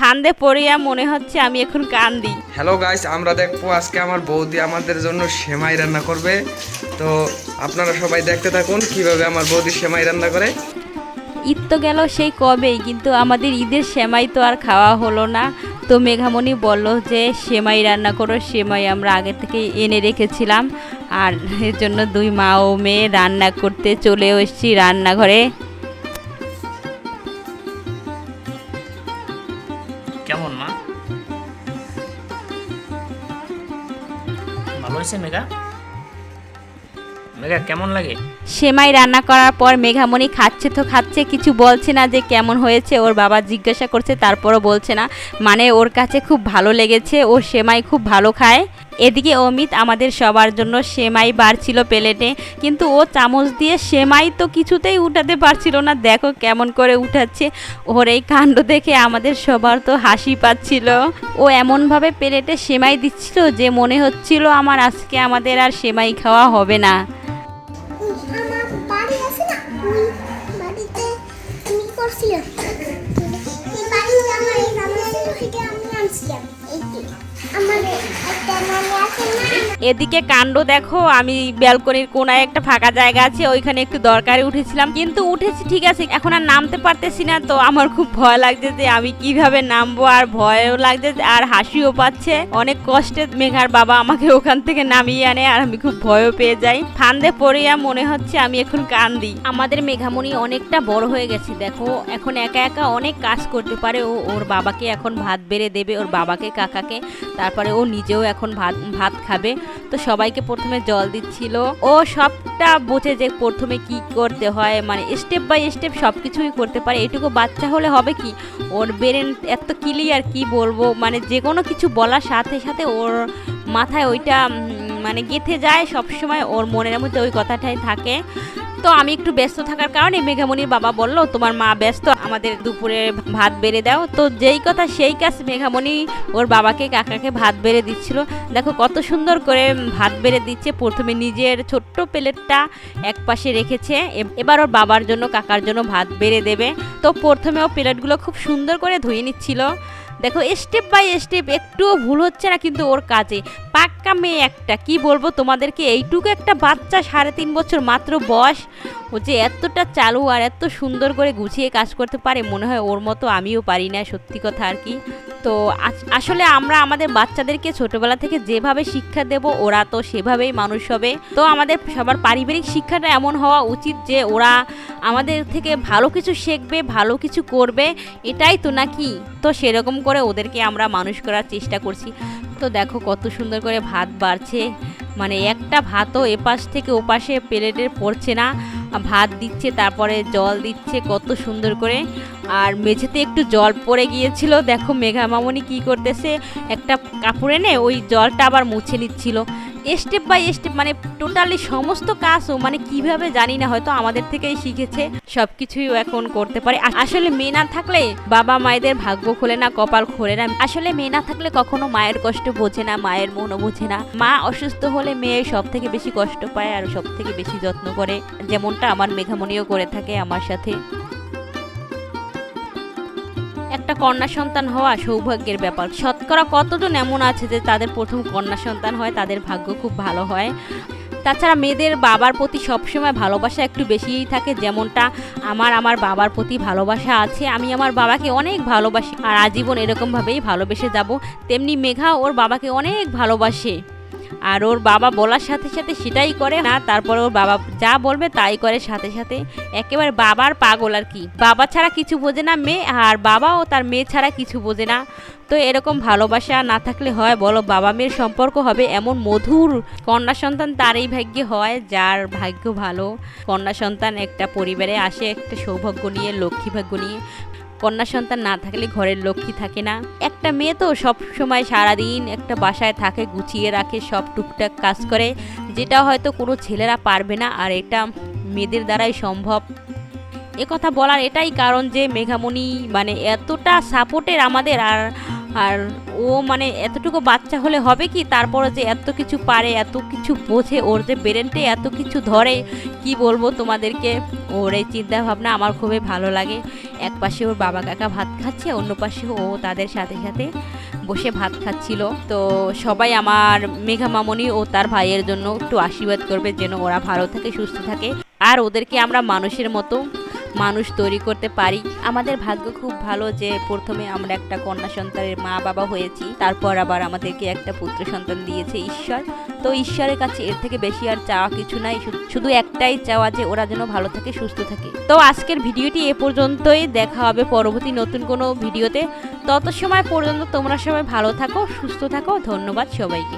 ফান্দে পড়িয়া মনে হচ্ছে আমি এখন কান্দি। হ্যালো গাইস আমরা দেখব আজকে আমার বৌদি আমাদের জন্য সেমাই রান্না করবে। তো আপনারা সবাই দেখতে থাকুন কীভাবে আমার বৌদি সেমাই রান্না করে। ঈদ তো গেল সেই কবেই কিন্তু আমাদের ঈদের সেমাই তো আর খাওয়া হলো না। তো মেঘামণি বলল যে সেমাই রান্না করো সেমাই আমরা আগে থেকে এনে রেখেছিলাম। আর এর জন্য দুই মা ও মেয়ে রান্না করতে চলে এসেছি রান্নাঘরে। ভালো হয়েছে মেঘা? মেঘা, কেমন লাগে? সেমাই রান্না করার পর মেঘামণি খাচ্ছে তো খাচ্ছে, কিছু বলছে না যে কেমন হয়েছে, ওর বাবা জিজ্ঞাসা করছে, তারপরও বলছে না। মানে ওর কাছে খুব ভালো লেগেছে ও সেমাই খুব ভালো খায়। এদিকে অমিত আমাদের সবার জন্য সেমাই বাড়ছিল প্লেটে, কিন্তু ও চামচ দিয়ে সেমাই তো কিছুতেই উঠাতে পারছিল না। দেখো কেমন করে উঠাচ্ছে। ওর এই কাণ্ড দেখে আমাদের সবার তো হাসি পাচ্ছিল। ও এমনভাবে প্লেটে সেমাই দিচ্ছিল যে মনে হচ্ছিল আমার আজকে আমাদের আর সেমাই খাওয়া হবে না। বাড়ি করছিলাম। বাড়িতে আমার এই আমি আনছিলাম। এই এদিকে কাণ্ড দেখো, আমি ব্যালকনির কোনায় একটা ফাঁকা জায়গা আছে, ওইখানে একটু দরকারে উঠেছিলাম। কিন্তু উঠেছি, ঠিক আছে, এখন আর নামতে পারতেছি না, তো আমার খুব ভয় লাগছে যে আমি কীভাবে নামবো, আর ভয়ও লাগছে আর হাসিও পাচ্ছে। অনেক কষ্টে মেঘার বাবা আমাকে ওখান থেকে নামিয়ে আনে, আর আমি খুব ভয়ও পেয়ে যাই। ফান্দে পড়িয়া মনে হচ্ছে আমি এখন কান্দি। আমাদের মেঘামণি অনেকটা বড় হয়ে গেছে, দেখো। এখন একা একা অনেক কাজ করতে পারে, ও ওর বাবাকে এখন ভাত বেড়ে দেবে, ওর বাবাকে, কাকাকে। তারপরে ও নিজেও এখন ভাত ভাত খাবে। তো সবাইকে প্রথমে জল দিচ্ছিল। ও সবটা বোঝে যে প্রথমে কি করতে হয়। মানে স্টেপ বাই স্টেপ সব কিছুই করতে পারে। এটুকু বাচ্চা হলে হবে কি? ওর ব্রেন এত ক্লিয়ার কি বলব? মানে যে কোনো কিছু বলার সাথে সাথে ওর মাথায় ওইটা মানে গেঁথে যায় সবসময়। ওর মনের মধ্যে ওই কথাটাই থাকে। তো আমি একটু ব্যস্ত থাকার কারণে মেঘামণির বাবা বলল, তোমার মা ব্যস্ত, আমাদের দুপুরে ভাত বেড়ে দাও। তো যেই কথা সেই কাজ মেঘামণি ওর বাবাকে, কাকাকে ভাত বেড়ে দিচ্ছিল। দেখো কত সুন্দর করে ভাত বেড়ে দিচ্ছে। প্রথমে নিজের ছোট্ট প্লেটটা এক পাশে রেখেছে এবার ওর বাবার জন্য, কাকার জন্য ভাত বেড়ে দেবে। তো প্রথমে ও প্লেটগুলো খুব সুন্দর করে ধুয়ে নিচ্ছিল। দেখো স্টেপ বাই স্টেপ একটুও ভুল হচ্ছে না কিন্তু ওর কাজে। পাক্কা মেয়ে একটা, কি বলব তোমাদেরকে? এইটুকু একটা বাচ্চা সাড়ে তিন বছর মাত্র বয়স। ও যে এতটা চালু আর এত সুন্দর করে গুছিয়ে কাজ করতে পারে, মনে হয় ওর মতো আমিও পারি না, সত্যি কথা আর কি। তো আস- আসলে আমরা আমাদের বাচ্চাদেরকে ছোটবেলা থেকে যেভাবে শিক্ষা দেব, ওরা তো সেভাবেই মানুষ হবে। তো আমাদের সবার পারিবারিক শিক্ষাটা এমন হওয়া উচিত যে ওরা আমাদের থেকে ভালো কিছু শিখবে, ভালো কিছু করবে, এটাই তো নাকি? তো সেরকম করে ওদেরকে আমরা মানুষ করার চেষ্টা করছি। তো দেখো কত সুন্দর করে ভাত বাড়ছে। মানে একটা ভাতও এপাশ থেকে ওপাশে প্লেটে পড়ছে না। ভাত দিচ্ছে, তারপরে জল দিচ্ছে কত সুন্দর করে। আর মেঝেতে একটু জল পড়ে গিয়েছিল। দেখো মেঘামামনি কি করতেছে, একটা কাপড় এনে ওই জলটা আবার মুছে নিচ্ছিল। স্টেপ বাই স্টেপ মানে টোটালি সমস্ত কাজও মানে কীভাবে জানি না, হয়তো আমাদের থেকেই শিখেছে সব কিছুই ও এখন করতে পারে। আসলে মেয়ে না থাকলে বাবা মায়েদের ভাগ্য খোলে না, কপাল খোলে না। আসলে মেয়ে না থাকলে কখনো মায়ের কষ্ট বোঝে না, মায়ের মনও বোঝে না। মা অসুস্থ হলে মেয়ে সব থেকে বেশি কষ্ট পায় আর সব থেকে বেশি যত্ন করে। যেমনটা আমার মেঘামণিও করে থাকে আমার সাথে। একটা কন্যা সন্তান হওয়া সৌভাগ্যের ব্যাপার। শতকরা কতজন এমন আছে যে তাদের প্রথম কন্যা সন্তান হয়, তাদের ভাগ্য খুব ভালো হয়? তাছাড়া মেয়েদের বাবার প্রতি সবসময় ভালোবাসা একটু বেশিই থাকে, যেমনটা আমার আমার বাবার প্রতি ভালোবাসা আছে। আমি আমার বাবাকে অনেক ভালোবাসি আর আজীবন এরকমভাবেই ভালোবেসে যাব। তেমনি মেঘা ওর বাবাকে অনেক ভালোবাসে। আর ওর বাবা বলার সাথে সাথে সেটাই করে না, তারপর ওর বাবা যা বলবে তাই করে সাথে সাথে। একেবারে বাবার পাগল আর কি। বাবা ছাড়া কিছু বোঝে না মেয়ে, আর বাবাও তার মেয়ে ছাড়া কিছু বোঝে না। তো এরকম ভালোবাসা না থাকলে হয় বলো, বাবা মেয়ের সম্পর্ক হবে এমন মধুর। কন্যা সন্তান তারই ভাগ্যে হয়, যার ভাগ্য ভালো। কন্যা সন্তান একটা পরিবারে আসে, একটা সৌভাগ্য নিয়ে, লক্ষ্মী ভাগ্য নিয়ে। কন্যা সন্তান না থাকলে ঘরের লক্ষ্মী থাকে না। একটা মেয়ে তো সব সময় সারাদিন একটা বাসায় থাকে, গুছিয়ে রাখে, সব টুকটাক কাজ করে, যেটা হয়তো কোনো ছেলেরা পারবে না আর এটা মেয়েদের দ্বারাই সম্ভব। এ কথা বলার এটাই কারণ যে মেঘামণি মানে এতটা সাপোর্টের আমাদের আর আর ও মানে এতটুকু বাচ্চা হলে হবে কি? তারপরে যে এত কিছু পারে, এত কিছু বোঝে, ওর যে ব্রেনটে এত কিছু ধরে, কি বলব তোমাদেরকে? ওর এই চিন্তাভাবনা আমার খুবই ভালো লাগে। এক পাশে ওর বাবা কাকা ভাত খাচ্ছে, অন্য পাশে ও তাদের সাথে সাথে বসে ভাত খাচ্ছিল। তো সবাই আমার মেঘা মামনি ও তার ভাইয়ের জন্য একটু আশীর্বাদ করবে যেন ওরা ভালো থাকে, সুস্থ থাকে। আর ওদেরকে আমরা মানুষের মতো মানুষ তৈরি করতে পারি। আমাদের ভাগ্য খুব ভালো যে প্রথমে আমরা একটা কন্যা সন্তানের মা বাবা হয়েছি, তারপর আবার আমাদেরকে একটা পুত্র সন্তান দিয়েছে ঈশ্বর। তো ঈশ্বরের কাছে এর থেকে বেশি আর চাওয়া কিছু নাই, শুধু- একটাই চাওয়া যে ওরা যেন ভালো থাকে, সুস্থ থাকে। তো আজকের ভিডিওটি এ পর্যন্তই, দেখা হবে পরবর্তী নতুন কোনো ভিডিওতে। তত সময় পর্যন্ত তোমরা সবাই ভালো থাকো, সুস্থ থাকো, ধন্যবাদ সবাইকে।